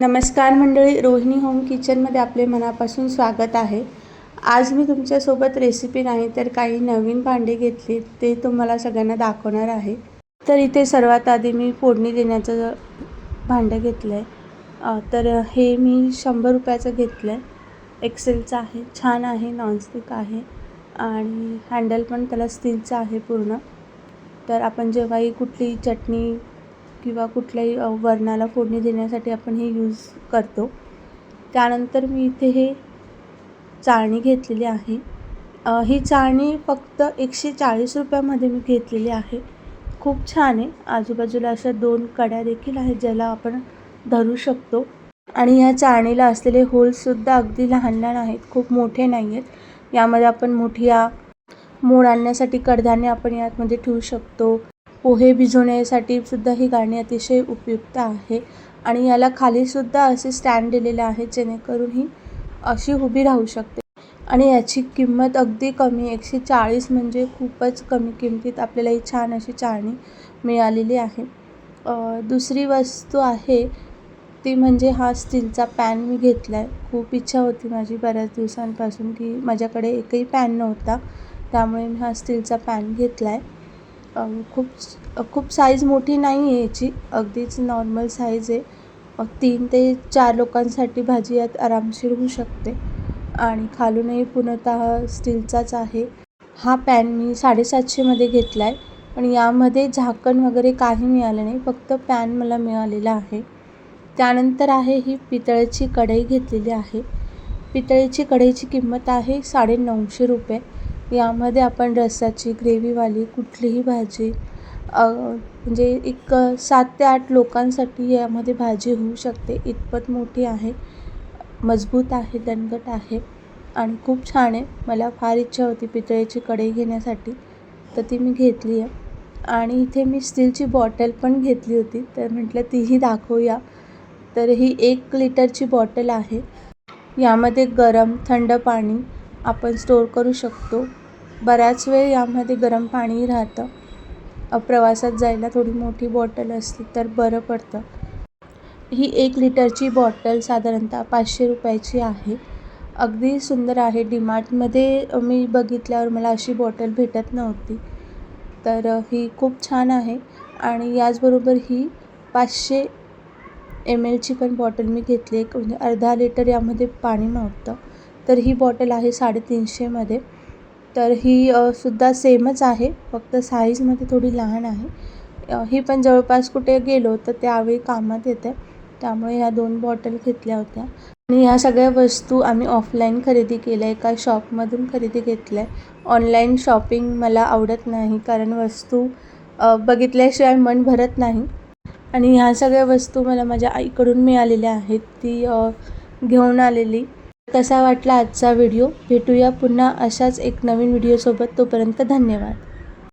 नमस्कार मंडळी रोहिणी होम किचनमध्ये आपले मनापासून स्वागत आहे. आज मी तुमच्यासोबत रेसिपी नाही तर काही नवीन भांडे घेतली ते तुम्हाला सगळ्यांना दाखवणार आहे. तर इथे सर्वात आधी मी फोडणी देण्याचं भांडं घेतलं आहे तर हे मी शंभर रुपयाचं घेतलं आहे एक्सेलचं आहे छान आहे नॉनस्टिक आहे. आणि हँडल पण त्याला स्टीलचं आहे पूर्ण. तर आपण जेव्हाही कुठली चटणी किंवा कुठल्याही वरणाला फोडणी देण्यासाठी आपण हे यूज करतो. त्यानंतर मी इथे हे चाळणी घेतलेली आहे. ही चाळणी फक्त एकशे चाळीस रुपयामध्ये मी घेतलेली आहे. खूप छान आहे. आजूबाजूला अशा दोन कड्या देखील आहेत ज्याला आपण धरू शकतो. आणि ह्या चाळणीला असलेले होल्ससुद्धा अगदी लहान लहान आहेत. खूप मोठे नाही आहेत. यामध्ये आपण मोठ्या मोड आणण्यासाठी कडधान्य आपण यामध्ये ठेवू शकतो. पोहे भिजवण्यासाठी सुद्धा ही गाणी अतिशय उपयुक्त आहे. आणि याला खालीसुद्धा असे स्टँड दिलेले आहे जेणेकरून ही अशी उभी राहू शकते. आणि याची किंमत अगदी कमी एकशे चाळीस म्हणजे खूपच कमी किमतीत आपल्याला ही छान अशी चाळणी मिळालेली आहे. दुसरी वस्तू आहे ती म्हणजे हा स्टीलचा पॅन मी घेतला आहे खूप इच्छा होती माझी बऱ्याच दिवसांपासून की माझ्याकडे एकही पॅन नव्हता. त्यामुळे मी हा स्टीलचा पॅन घेतला आहे खूप खूप साईज मोठी नाही आहे याची. अगदीच नॉर्मल साईज आहे. तीन ते चार लोकांसाठी भाजी यात आरामशीर होऊ शकते. आणि खालूनही पूर्णतः स्टीलचाच आहे. हा पॅन मी साडेसातशेमध्ये घेतला आहे पण यामध्ये झाकण वगैरे काही मिळालं नाही. फक्त पॅन मला मिळालेला आहे. त्यानंतर आहे ही पितळेची कढई घेतलेली आहे. पितळेची कढईची किंमत आहे साडे नऊशे रुपये. यामध्ये आपण रस्साची ग्रेव्हीवाली कुठलीही भाजी म्हणजे एक सात ते आठ लोकांसाठी यामध्ये भाजी होऊ शकते. इतपत मोठी आहे मजबूत आहे दणकट आहे आणि खूप छान आहे. मला फार इच्छा होती पितळेची कढई घेण्यासाठी तर ती मी घेतली आहे. आणि इथे मी स्टीलची बॉटल पण घेतली होती तर म्हटलं तीही दाखवूया. तर ही एक लिटरची बॉटल आहे. यामध्ये गरम थंड पाणी आपण स्टोर करू शकतो. बऱ्याच वेळ यामध्ये गरम पाणी राहतं. प्रवासात जायला थोडी मोठी बॉटल असली तर बरं पडतं. ही एक लिटरची बॉटल साधारणतः पाचशे रुपयाची आहे. अगदी सुंदर आहे. डीमार्टमध्ये मी बघितल्यावर मला अशी बॉटल भेटत नव्हती. तर ही खूप छान आहे आणि याचबरोबर ही पाचशे एम एलची पण बॉटल मी घेतली. एक म्हणजे अर्धा लिटर यामध्ये पाणी नव्हतं. तर ही बॉटल आहे साडेतीनशेमध्ये. तर ही सुद्धा सेमच आहे. फक्त साईजमध्ये थोडी लहान आहे. ही पण जवळपास कुठे गेलो तर त्यावेळी कामात येते. त्यामुळे ह्या दोन बॉटल घेतल्या होत्या. आणि ह्या सगळ्या वस्तू आम्ही ऑफलाईन खरेदी केल्या. एका शॉपमधून खरेदी घेतल्या. ऑनलाईन शॉपिंग मला आवडत नाही कारण वस्तू बघितल्याशिवाय मन भरत नाही. आणि ह्या सगळ्या वस्तू मला माझ्या आईकडून मिळालेल्या आहेत. ती घेऊन आलेली. कसा वाटला आजचा व्हिडिओ? भेटूया पुन्हा अशाच एक नवीन व्हिडिओसोबत. तोपर्यंत धन्यवाद.